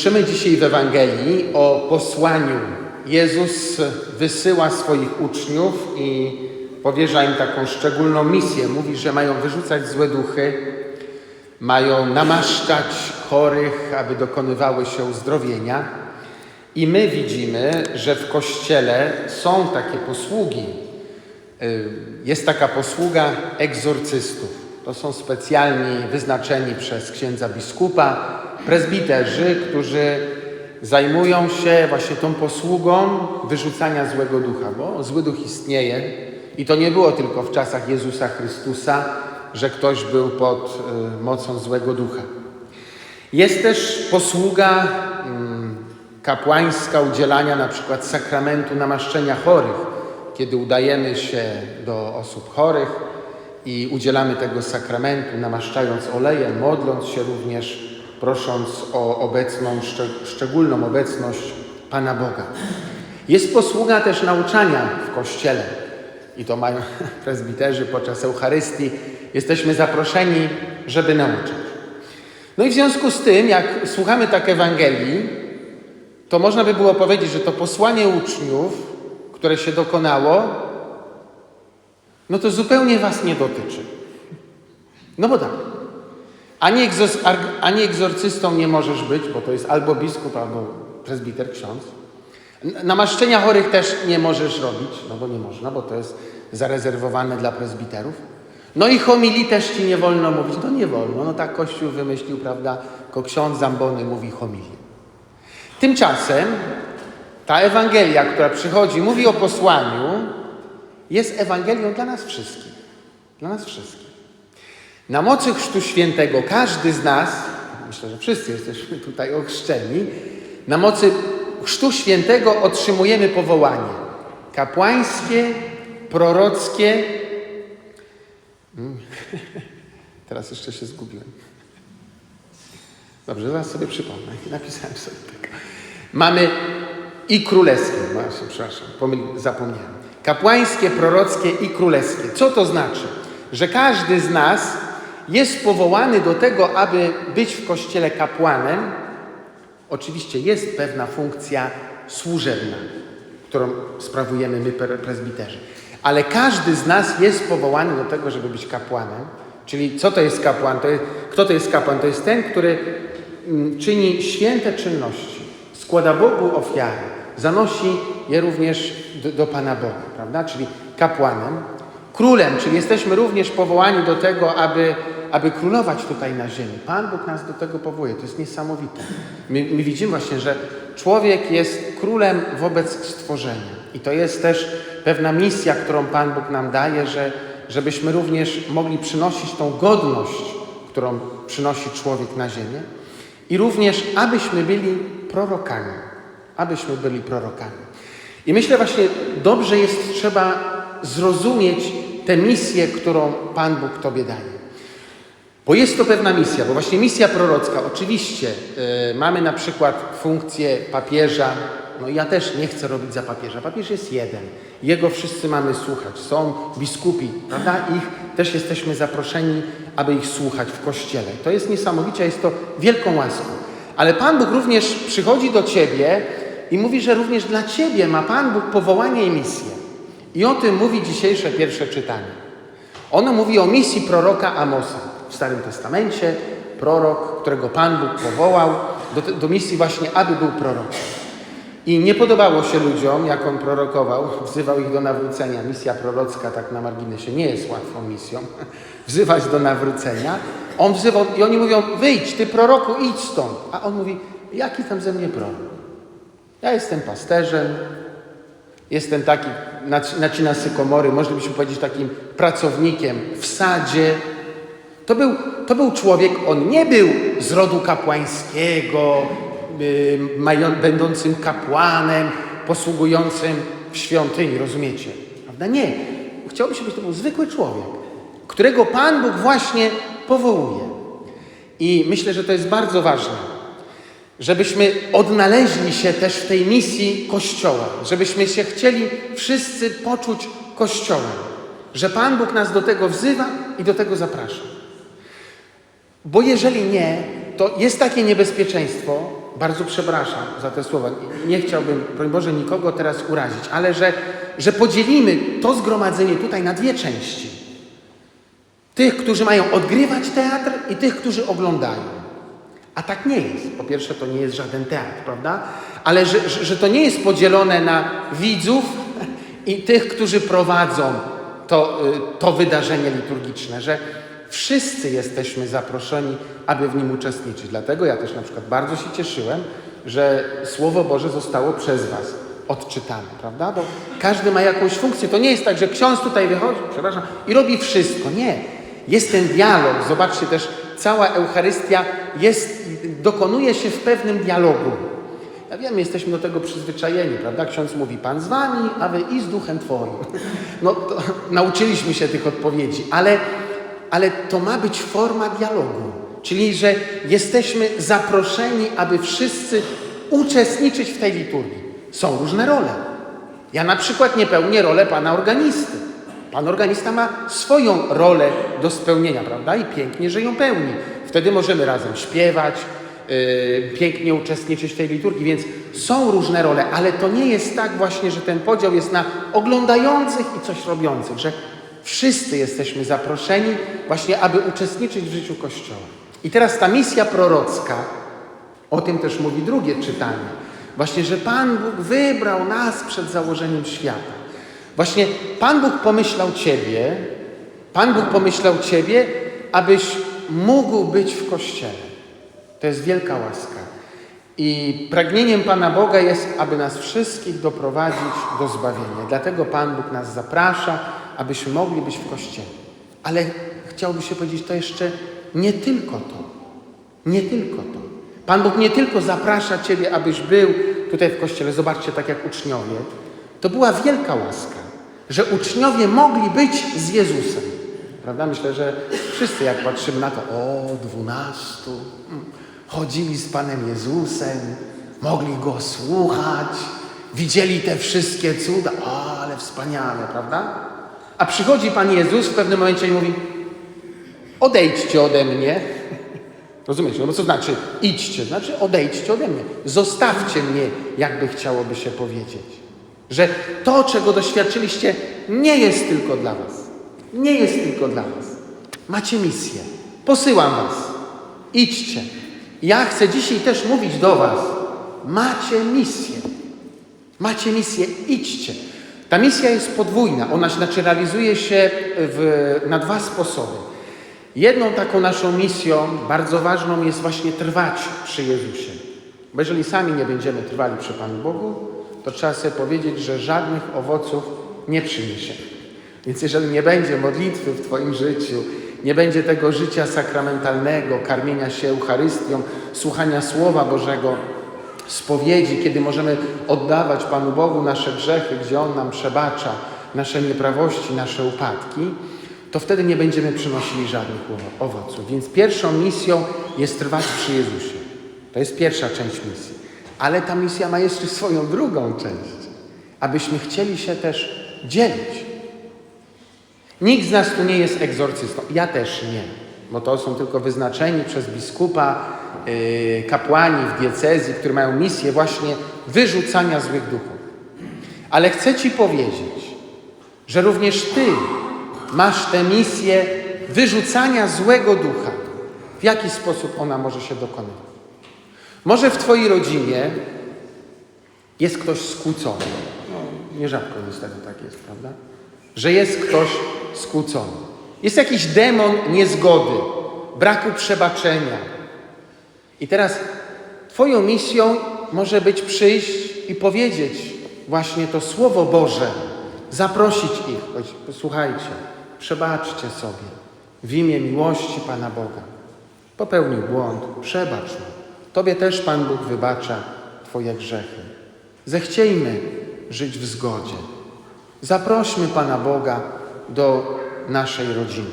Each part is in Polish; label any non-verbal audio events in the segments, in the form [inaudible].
Słyszymy dzisiaj w Ewangelii o posłaniu. Jezus wysyła swoich uczniów i powierza im taką szczególną misję. Mówi, że mają wyrzucać złe duchy, mają namaszczać chorych, aby dokonywały się uzdrowienia. I my widzimy, że w Kościele są takie posługi. Y, Jest taka posługa egzorcystów. To są specjalni, wyznaczeni przez księdza biskupa, prezbiterzy, którzy zajmują się właśnie tą posługą wyrzucania złego ducha, bo zły duch istnieje i to nie było tylko w czasach Jezusa Chrystusa, że ktoś był pod y, mocą złego ducha. Jest też posługa mm, kapłańska udzielania na przykład sakramentu namaszczenia chorych, kiedy udajemy się do osób chorych i udzielamy tego sakramentu, namaszczając olejem, modląc się również, prosząc o obecną, szczeg- szczególną obecność Pana Boga. Jest posługa też nauczania w Kościele i to mają [laughs] prezbiterzy podczas Eucharystii. Jesteśmy zaproszeni, żeby nauczać. No i w związku z tym, jak słuchamy tak Ewangelii, to można by było powiedzieć, że to posłanie uczniów, które się dokonało, no to zupełnie was nie dotyczy. No bo tak. Ani, ani egzorcystą nie możesz być, bo to jest albo biskup, albo prezbiter, ksiądz. Namaszczenia chorych też nie możesz robić, no bo nie można, bo to jest zarezerwowane dla prezbiterów. No i homilii też ci nie wolno mówić. No nie wolno, no tak Kościół wymyślił, prawda? Tylko ksiądz Zambony mówi homilię. Tymczasem ta Ewangelia, która przychodzi, mówi o posłaniu, jest Ewangelią dla nas wszystkich. Dla nas wszystkich. Na mocy Chrztu Świętego każdy z nas, myślę, że wszyscy jesteśmy tutaj ochrzczeni, na mocy Chrztu Świętego otrzymujemy powołanie kapłańskie, prorockie. Mm. [laughs] Teraz jeszcze się zgubiłem. Dobrze, zaraz sobie przypomnę. [laughs] Napisałem sobie tak. Mamy i królewskie, właśnie, przepraszam, zapomniałem. Kapłańskie, prorockie i królewskie. Co to znaczy? Że każdy z nas jest powołany do tego, aby być w kościele kapłanem. Oczywiście jest pewna funkcja służebna, którą sprawujemy my, pre- prezbiterzy. Ale każdy z nas jest powołany do tego, żeby być kapłanem. Czyli co to jest kapłan? To jest, kto to jest kapłan? To jest ten, który mm, czyni święte czynności, składa Bogu ofiary, zanosi je również do, do Pana Boga, prawda? Czyli kapłanem. Królem, czyli jesteśmy również powołani do tego, aby, aby królować tutaj na ziemi. Pan Bóg nas do tego powołuje. To jest niesamowite. My, my widzimy właśnie, że człowiek jest królem wobec stworzenia. I to jest też pewna misja, którą Pan Bóg nam daje, że, żebyśmy również mogli przynosić tą godność, którą przynosi człowiek na ziemię. I również, abyśmy byli prorokami. Abyśmy byli prorokami. I myślę właśnie, dobrze jest trzeba zrozumieć tę misję, którą Pan Bóg Tobie daje. Bo jest to pewna misja, bo właśnie misja prorocka. Oczywiście y, mamy na przykład funkcję papieża. No ja też nie chcę robić za papieża. Papież jest jeden. Jego wszyscy mamy słuchać. Są biskupi, prawda? Ich też jesteśmy zaproszeni, aby ich słuchać w kościele. To jest niesamowicie, jest to wielką łaską. Ale Pan Bóg również przychodzi do Ciebie i mówi, że również dla Ciebie ma Pan Bóg powołanie i misję. I o tym mówi dzisiejsze pierwsze czytanie. Ono mówi o misji proroka Amosa w Starym Testamencie. Prorok, którego Pan Bóg powołał do, do misji właśnie, aby był prorokiem. I nie podobało się ludziom, jak on prorokował, [laughs] wzywał ich do nawrócenia. Misja prorocka, tak na marginesie, nie jest łatwą misją. [laughs] Wzywać do nawrócenia. On wzywał i oni mówią, wyjdź, ty proroku, idź stąd. A on mówi, jaki tam ze mnie prorok? Ja jestem pasterzem, Jestem taki, nac- nacina sykomory, moglibyśmy powiedzieć takim pracownikiem w sadzie. To był, to był człowiek, on nie był z rodu kapłańskiego, yy, będącym kapłanem, posługującym w świątyni, rozumiecie? Prawda? Nie. Chciałby się być, to był zwykły człowiek, którego Pan Bóg właśnie powołuje. I myślę, że to jest bardzo ważne żebyśmy odnaleźli się też w tej misji Kościoła, żebyśmy się chcieli wszyscy poczuć Kościołem, że Pan Bóg nas do tego wzywa i do tego zaprasza. Bo jeżeli nie, to jest takie niebezpieczeństwo, bardzo przepraszam za te słowa, nie chciałbym, broń Boże, nikogo teraz urazić, ale że, że podzielimy to zgromadzenie tutaj na dwie części. Tych, którzy mają odgrywać teatr i tych, którzy oglądają. A tak nie jest. Po pierwsze, to nie jest żaden teatr, prawda? Ale że, że, że to nie jest podzielone na widzów i tych, którzy prowadzą to, y, to wydarzenie liturgiczne, że wszyscy jesteśmy zaproszeni, aby w nim uczestniczyć. Dlatego ja też na przykład bardzo się cieszyłem, że Słowo Boże zostało przez Was odczytane, prawda? Bo każdy ma jakąś funkcję. To nie jest tak, że ksiądz tutaj wychodzi, przepraszam, i robi wszystko. Nie. Jest ten dialog. Zobaczcie też, cała Eucharystia jest, dokonuje się w pewnym dialogu. Ja wiem, jesteśmy do tego przyzwyczajeni, prawda? Ksiądz mówi, Pan z wami, a wy i z duchem Twoim. No, nauczyliśmy się tych odpowiedzi, ale, ale to ma być forma dialogu. Czyli, że jesteśmy zaproszeni, aby wszyscy uczestniczyć w tej liturgii. Są różne role. Ja na przykład nie pełnię rolę Pana organisty. Pan organista ma swoją rolę do spełnienia, prawda? I pięknie, że ją pełni. Wtedy możemy razem śpiewać, yy, pięknie uczestniczyć w tej liturgii, więc są różne role, ale to nie jest tak właśnie, że ten podział jest na oglądających i coś robiących, że wszyscy jesteśmy zaproszeni właśnie, aby uczestniczyć w życiu Kościoła. I teraz ta misja prorocka, o tym też mówi drugie czytanie, właśnie, że Pan Bóg wybrał nas przed założeniem świata. Właśnie Pan Bóg pomyślał Ciebie, Pan Bóg pomyślał Ciebie, abyś mógł być w Kościele. To jest wielka łaska. I pragnieniem Pana Boga jest, aby nas wszystkich doprowadzić do zbawienia. Dlatego Pan Bóg nas zaprasza, abyśmy mogli być w Kościele. Ale chciałby się powiedzieć, to jeszcze nie tylko to. Nie tylko to. Pan Bóg nie tylko zaprasza Ciebie, abyś był tutaj w Kościele. Zobaczcie, tak jak uczniowie. To była wielka łaska, że uczniowie mogli być z Jezusem. Prawda? Myślę, że wszyscy jak patrzymy na to, o, dwunastu, mm, chodzili z Panem Jezusem, mogli Go słuchać, widzieli te wszystkie cuda, o, ale wspaniale, prawda? A przychodzi Pan Jezus w pewnym momencie i mówi, odejdźcie ode mnie. [laughs] Rozumiecie? No bo co znaczy idźcie? Znaczy odejdźcie ode mnie. Zostawcie mnie, jakby chciałoby się powiedzieć. Że to, czego doświadczyliście, nie jest tylko dla was. Nie jest tylko dla was. Macie misję. Posyłam was. Idźcie. Ja chcę dzisiaj też mówić do was. Macie misję. Macie misję. Idźcie. Ta misja jest podwójna. Ona znaczy realizuje się w, na dwa sposoby. Jedną taką naszą misją, bardzo ważną, jest właśnie trwać przy Jezusie. Bo jeżeli sami nie będziemy trwali przy Panu Bogu, to trzeba sobie powiedzieć, że żadnych owoców nie przyniesie. Więc jeżeli nie będzie modlitwy w Twoim życiu, nie będzie tego życia sakramentalnego, karmienia się Eucharystią, słuchania Słowa Bożego, spowiedzi, kiedy możemy oddawać Panu Bogu nasze grzechy, gdzie On nam przebacza nasze nieprawości, nasze upadki, to wtedy nie będziemy przynosili żadnych owoców. Więc pierwszą misją jest trwać przy Jezusie. To jest pierwsza część misji. Ale ta misja ma jeszcze swoją drugą część, abyśmy chcieli się też dzielić. Nikt z nas tu nie jest egzorcystą. Ja też nie, bo to są tylko wyznaczeni przez biskupa yy, kapłani w diecezji, którzy mają misję właśnie wyrzucania złych duchów. Ale chcę Ci powiedzieć, że również Ty masz tę misję wyrzucania złego ducha. W jaki sposób ona może się dokonywać? Może w Twojej rodzinie jest ktoś skłócony. No, nierzadko niestety tak jest, prawda? Że jest ktoś skłócony. Jest jakiś demon niezgody, braku przebaczenia. I teraz Twoją misją może być przyjść i powiedzieć właśnie to Słowo Boże, zaprosić ich, słuchajcie, przebaczcie sobie w imię miłości Pana Boga. Popełnił błąd, przebacz mu. Tobie też Pan Bóg wybacza Twoje grzechy. Zechciejmy żyć w zgodzie. Zaprośmy Pana Boga do naszej rodziny.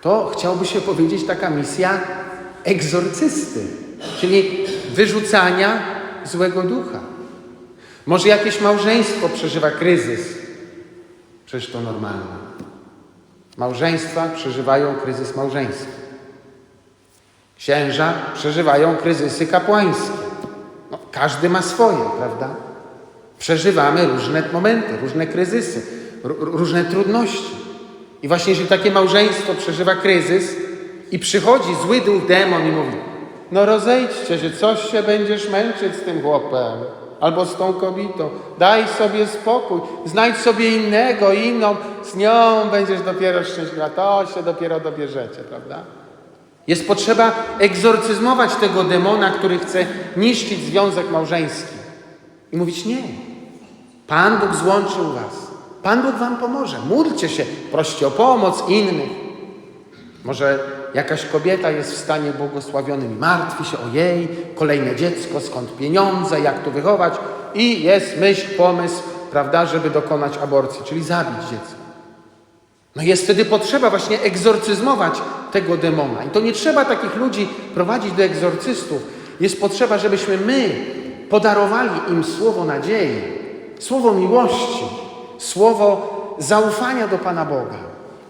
To chciałby się powiedzieć taka misja egzorcysty, czyli wyrzucania złego ducha. Może jakieś małżeństwo przeżywa kryzys. Przecież to normalne. Małżeństwa przeżywają kryzys małżeństwa. Księża przeżywają kryzysy kapłańskie. Każdy ma swoje, prawda? Przeżywamy różne momenty, różne kryzysy, ró- różne trudności. I właśnie jeżeli takie małżeństwo przeżywa kryzys i przychodzi zły duch demon i mówi no rozejdźcie się, coś się będziesz męczyć z tym chłopem albo z tą kobietą, daj sobie spokój, znajdź sobie innego, inną, z nią będziesz dopiero szczęśliwa, to się dopiero dobierzecie, prawda? Jest potrzeba egzorcyzmować tego demona, który chce niszczyć związek małżeński. I mówić nie. Pan Bóg złączył was. Pan Bóg wam pomoże. Módlcie się, proście o pomoc innych. Może jakaś kobieta jest w stanie błogosławionym i martwi się o jej, kolejne dziecko, skąd pieniądze, jak tu wychować. I jest myśl, pomysł, prawda, żeby dokonać aborcji, czyli zabić dziecko. No jest wtedy potrzeba właśnie egzorcyzmować tego demona. I to nie trzeba takich ludzi prowadzić do egzorcystów. Jest potrzeba, żebyśmy my podarowali im słowo nadziei, słowo miłości, słowo zaufania do Pana Boga.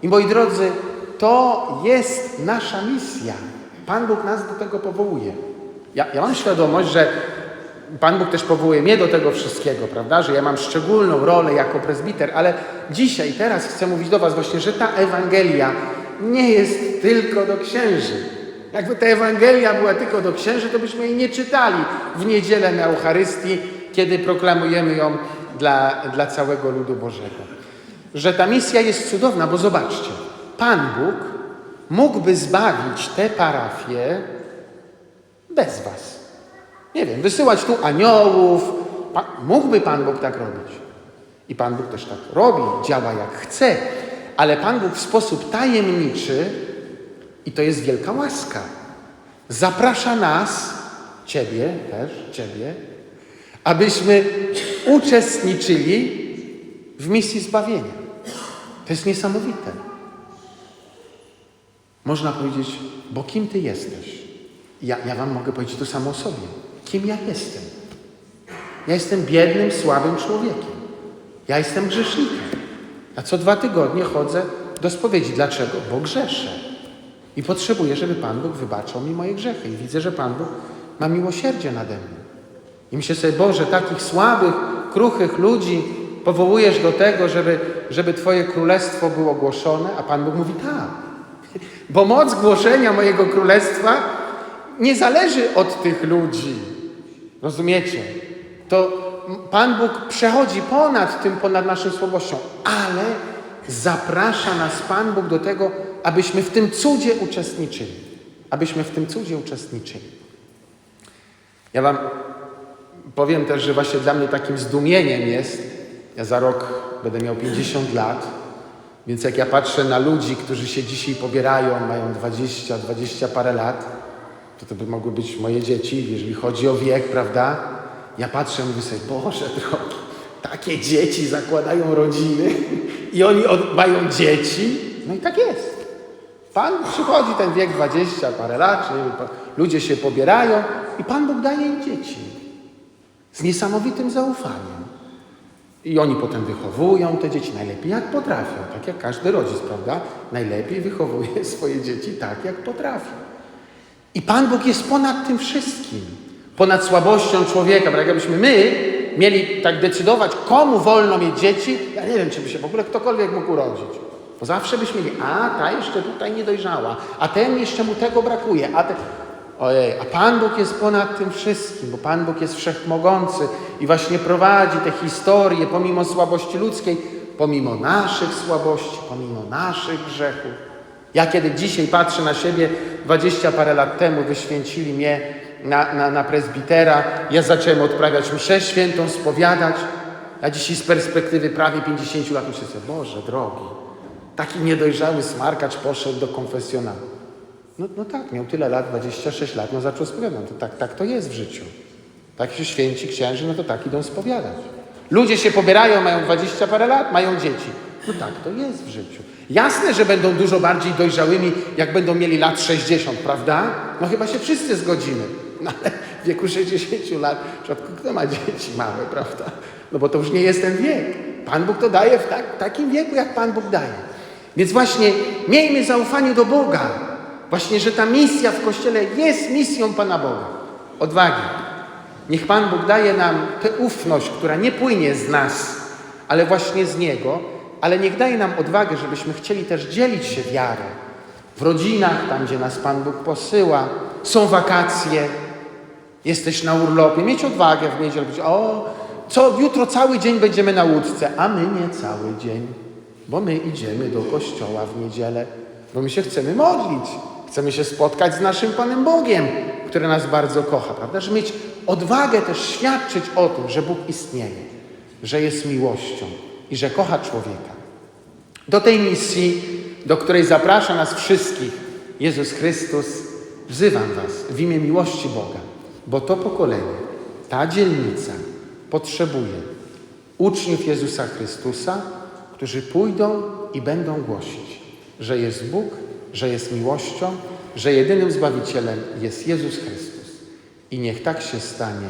I moi drodzy, to jest nasza misja. Pan Bóg nas do tego powołuje. Ja, ja mam świadomość, że Pan Bóg też powołuje mnie do tego wszystkiego, prawda? Że ja mam szczególną rolę jako prezbiter, ale dzisiaj, teraz chcę mówić do Was właśnie, że ta Ewangelia nie jest tylko do księży. Jakby ta Ewangelia była tylko do księży, to byśmy jej nie czytali w niedzielę na Eucharystii, kiedy proklamujemy ją dla, dla całego ludu Bożego. Że ta misja jest cudowna, bo zobaczcie, Pan Bóg mógłby zbawić te parafie bez Was. Nie wiem, wysyłać tu aniołów. Pa, mógłby Pan Bóg tak robić. I Pan Bóg też tak robi, działa jak chce, ale Pan Bóg w sposób tajemniczy, i to jest wielka łaska, zaprasza nas, Ciebie też, Ciebie, abyśmy uczestniczyli w misji zbawienia. To jest niesamowite. Można powiedzieć, bo kim Ty jesteś? Ja, ja Wam mogę powiedzieć to samo o sobie. Kim ja jestem? Ja jestem biednym, słabym człowiekiem. Ja jestem grzesznikiem. A co dwa tygodnie chodzę do spowiedzi. Dlaczego? Bo grzeszę. I potrzebuję, żeby Pan Bóg wybaczał mi moje grzechy. I widzę, że Pan Bóg ma miłosierdzie nade mną. I myślę sobie, Boże, takich słabych, kruchych ludzi powołujesz do tego, żeby, żeby Twoje królestwo było głoszone, a Pan Bóg mówi tak. Bo moc głoszenia mojego królestwa nie zależy od tych ludzi. Rozumiecie? To Pan Bóg przechodzi ponad tym, ponad naszą słabością, ale zaprasza nas Pan Bóg do tego, abyśmy w tym cudzie uczestniczyli. Abyśmy w tym cudzie uczestniczyli. Ja Wam powiem też, że właśnie dla mnie takim zdumieniem jest, ja za rok będę miał 50 lat, więc jak ja patrzę na ludzi, którzy się dzisiaj pobierają, mają 20, 20 parę lat, to to by mogły być moje dzieci, jeżeli chodzi o wiek, prawda? Ja patrzę i mówię sobie, Boże drogi, takie dzieci zakładają rodziny i oni mają dzieci. No i tak jest. Pan przychodzi ten wiek 20 parę lat, ludzie się pobierają i Pan Bóg daje im dzieci. Z niesamowitym zaufaniem. I oni potem wychowują te dzieci najlepiej jak potrafią, tak jak każdy rodzic, prawda? Najlepiej wychowuje [laughs] swoje dzieci tak jak potrafi. I Pan Bóg jest ponad tym wszystkim. Ponad słabością człowieka. Bo jakbyśmy my mieli tak decydować, komu wolno mieć dzieci, ja nie wiem, czy by się w ogóle ktokolwiek mógł urodzić. Bo zawsze byśmy mieli, a ta jeszcze tutaj nie dojrzała, a ten jeszcze mu tego brakuje, a ten... Ojej, a Pan Bóg jest ponad tym wszystkim, bo Pan Bóg jest wszechmogący i właśnie prowadzi te historie pomimo słabości ludzkiej, pomimo naszych słabości, pomimo naszych grzechów. Ja kiedy dzisiaj patrzę na siebie, dwadzieścia parę lat temu wyświęcili mnie na, na, na prezbitera, ja zacząłem odprawiać mszę świętą, spowiadać, a dzisiaj z perspektywy prawie 50 lat myślę sobie, Boże drogi, taki niedojrzały smarkacz poszedł do konfesjonału. No, no tak, miał tyle lat, 26 lat, no zaczął spowiadać. To tak, tak to jest w życiu. Tak się święci księży, no to tak idą spowiadać. Ludzie się pobierają, mają 20 parę lat, mają dzieci. No tak to jest w życiu. Jasne, że będą dużo bardziej dojrzałymi, jak będą mieli lat 60, prawda? No chyba się wszyscy zgodzimy. No ale w wieku 60 lat, rzadko kto ma dzieci małe, prawda? No bo to już nie jest ten wiek. Pan Bóg to daje w tak, takim wieku, jak Pan Bóg daje. Więc właśnie miejmy zaufanie do Boga. Właśnie, że ta misja w Kościele jest misją Pana Boga. Odwagi. Niech Pan Bóg daje nam tę ufność, która nie płynie z nas, ale właśnie z Niego, ale niech daje nam odwagę, żebyśmy chcieli też dzielić się wiarą. W rodzinach, tam gdzie nas Pan Bóg posyła, są wakacje, jesteś na urlopie, mieć odwagę w niedzielę, powiedzieć, o, co, jutro cały dzień będziemy na łódce, a my nie cały dzień, bo my idziemy do kościoła w niedzielę, bo my się chcemy modlić, chcemy się spotkać z naszym Panem Bogiem, który nas bardzo kocha, prawda? Że mieć odwagę też świadczyć o tym, że Bóg istnieje, że jest miłością i że kocha człowieka. Do tej misji, do której zaprasza nas wszystkich Jezus Chrystus, wzywam Was w imię miłości Boga, bo to pokolenie, ta dzielnica potrzebuje uczniów Jezusa Chrystusa, którzy pójdą i będą głosić, że jest Bóg, że jest miłością, że jedynym Zbawicielem jest Jezus Chrystus. I niech tak się stanie.